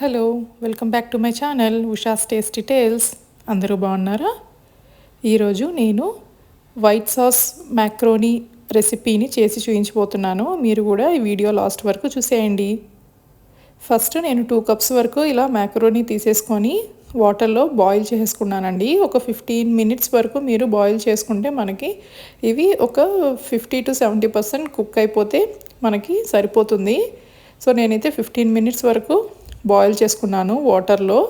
Hello welcome back to my channel Usha's tasty tales అందరూ బాగున్నారా? ఈరోజు నేను వైట్ సాస్ మ్యాక్రోనీ రెసిపీని చేసి చూపించబోతున్నాను మీరు కూడా ఈ వీడియో లాస్ట్ వరకు చూసేయండి. ఫస్ట్ నేను టూ కప్స్ వరకు ఇలా మ్యాక్రోనీ తీసేసుకొని వాటర్లో బాయిల్ చేసుకున్నానండి. ఒక ఫిఫ్టీన్ మినిట్స్ వరకు మీరు బాయిల్ చేసుకుంటే మనకి ఇవి ఒక fifty to seventy percent cook అయిపోతే మనకి సరిపోతుంది. సో నేనైతే ఫిఫ్టీన్ మినిట్స్ వరకు బాయిల్ చేసుకున్నాను వాటర్లో.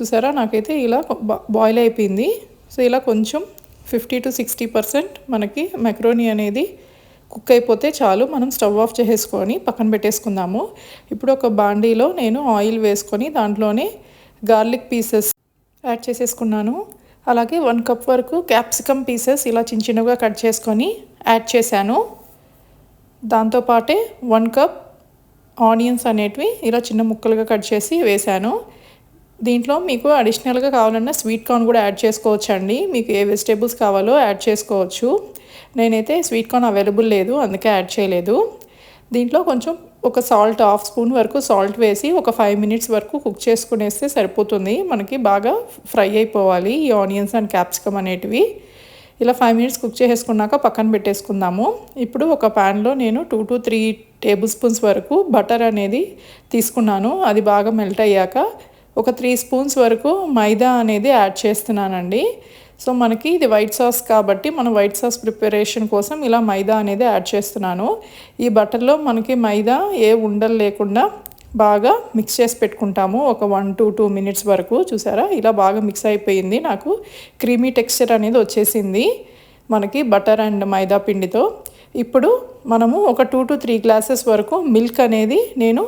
చూసారా? నాకైతే ఇలా బాయిల్ అయిపోయింది. సో ఇలా కొంచెం ఫిఫ్టీ టు సిక్స్టీ పర్సెంట్ మనకి మెక్రోనీ అనేది కుక్ అయిపోతే చాలు. మనం స్టవ్ ఆఫ్ చేసేసుకొని పక్కన పెట్టేసుకుందాము. ఇప్పుడు ఒక బాండీలో నేను ఆయిల్ వేసుకొని దాంట్లోనే గార్లిక్ పీసెస్ యాడ్ చేసేసుకున్నాను. అలాగే వన్ కప్ వరకు క్యాప్సికమ్ పీసెస్ ఇలా చిన్న చిన్నగా కట్ చేసుకొని యాడ్ చేశాను. దాంతోపాటే వన్ కప్ ఆనియన్స్ అనేటివి ఇలా చిన్న ముక్కలుగా కట్ చేసి వేశాను. దీంట్లో మీకు అడిషనల్గా కావాలన్నా స్వీట్ కార్న్ కూడా యాడ్ చేసుకోవచ్చు అండి మీకు ఏ వెజిటేబుల్స్ కావాలో యాడ్ చేసుకోవచ్చు. నేనైతే స్వీట్ కార్న్ అవైలబుల్ లేదు అందుకే యాడ్ చేయలేదు. దీంట్లో కొంచెం ఒక సాల్ట్ హాఫ్ స్పూన్ వరకు సాల్ట్ వేసి ఒక ఫైవ్ మినిట్స్ వరకు కుక్ చేసుకునేస్తే సరిపోతుంది. మనకి బాగా ఫ్రై అయిపోవాలి ఈ ఆనియన్స్ అండ్ క్యాప్సికమ్ అనేటివి. ఇలా ఫైవ్ మినిట్స్ కుక్ చేసేసుకున్నాక పక్కన పెట్టేసుకుందాము. ఇప్పుడు ఒక ప్యాన్లో నేను two to three tablespoons వరకు బటర్ అనేది తీసుకున్నాను. అది బాగా మెల్ట్ అయ్యాక ఒక త్రీ స్పూన్స్ వరకు మైదా అనేది యాడ్ చేస్తున్నానండి. సో మనకి ఇది వైట్ సాస్ కాబట్టి మనం వైట్ సాస్ ప్రిపరేషన్ కోసం ఇలా మైదా అనేది యాడ్ చేస్తున్నాను. ఈ బటర్లో మనకి మైదా ఏ ఉండలు లేకుండా బాగా మిక్స్ చేసి పెట్టుకుంటాము. ఒక వన్ టు టూ మినిట్స్ వరకు చూసారా? ఇలా బాగా మిక్స్ అయిపోయింది. నాకు క్రీమీ టెక్స్చర్ అనేది వచ్చేసింది మనకి బటర్ అండ్ మైదా పిండితో. ఇప్పుడు మనము ఒక టూ టు త్రీ గ్లాసెస్ వరకు మిల్క్ అనేది నేను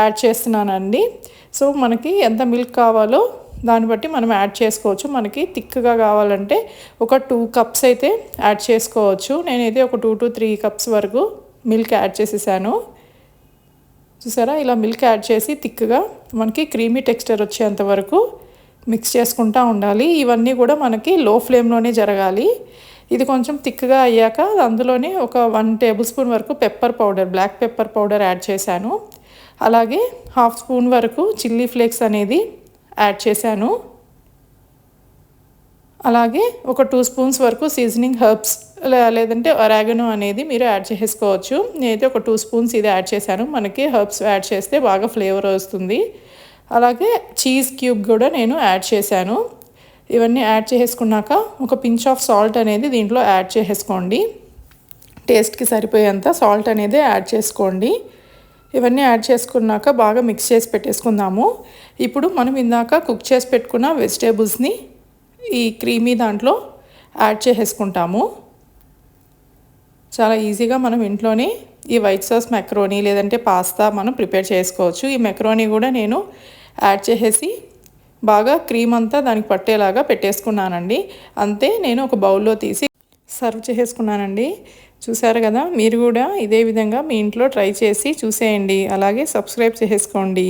యాడ్ చేస్తున్నానండి. సో మనకి ఎంత మిల్క్ కావాలో దాన్ని బట్టి మనం యాడ్ చేసుకోవచ్చు. మనకి థిక్గా కావాలంటే ఒక టూ కప్స్ అయితే యాడ్ చేసుకోవచ్చు. నేనైతే ఒక టూ టు త్రీ కప్స్ వరకు మిల్క్ యాడ్ చేసేసాను. చూసారా? ఇలా మిల్క్ యాడ్ చేసి థిక్గా మనకి క్రీమీ టెక్స్చర్ వచ్చేంత వరకు మిక్స్ చేసుకుంటూ ఉండాలి. ఇవన్నీ కూడా మనకి లో ఫ్లేమ్లోనే జరగాలి. ఇది కొంచెం థిక్గా అయ్యాక అందులోనే ఒక వన్ టేబుల్ స్పూన్ వరకు pepper powder black pepper powder add చేశాను. అలాగే హాఫ్ స్పూన్ వరకు చిల్లీ ఫ్లేక్స్ అనేది యాడ్ చేశాను. అలాగే ఒక టూ స్పూన్స్ వరకు సీజనింగ్ హర్బ్స్ లేదంటే ఒరాగనో అనేది మీరు యాడ్ చేసుకోవచ్చు. నేనైతే ఒక టూ స్పూన్స్ ఇది యాడ్ చేశాను. మనకి హర్బ్స్ యాడ్ చేస్తే బాగా ఫ్లేవర్ వస్తుంది. అలాగే చీజ్ క్యూబ్ కూడా నేను యాడ్ చేశాను. ఇవన్నీ యాడ్ చేసుకున్నాక ఒక పించ్ ఆఫ్ సాల్ట్ అనేది దీంట్లో యాడ్ చేసుకోండి. టేస్ట్కి సరిపోయేంత సాల్ట్ అనేది యాడ్ చేసుకోండి. ఇవన్నీ యాడ్ చేసుకున్నాక బాగా మిక్స్ చేసి పెట్టేసుకుందాము. ఇప్పుడు మనం ఇందాక కుక్ చేసి పెట్టుకున్న వెజిటేబుల్స్ని ఈ క్రీమీ దాంట్లో యాడ్ చేసేసుకుంటాము. చాలా ఈజీగా మనం ఇంట్లోనే ఈ వైట్ సాస్ మెక్రోనీ లేదంటే పాస్తా మనం ప్రిపేర్ చేసుకోవచ్చు. ఈ మెక్రోనీ కూడా నేను యాడ్ చేసేసి బాగా క్రీమ్ అంతా దానికి పట్టేలాగా పెట్టేసుకున్నానండి. అంతే నేను ఒక బౌల్లో తీసి సర్వ్ చేసేసుకున్నానండి. చూసారు కదా మీరు కూడా ఇదే విధంగా మీ ఇంట్లో ట్రై చేసి చూసేయండి. అలాగే సబ్స్క్రైబ్ చేసుకోండి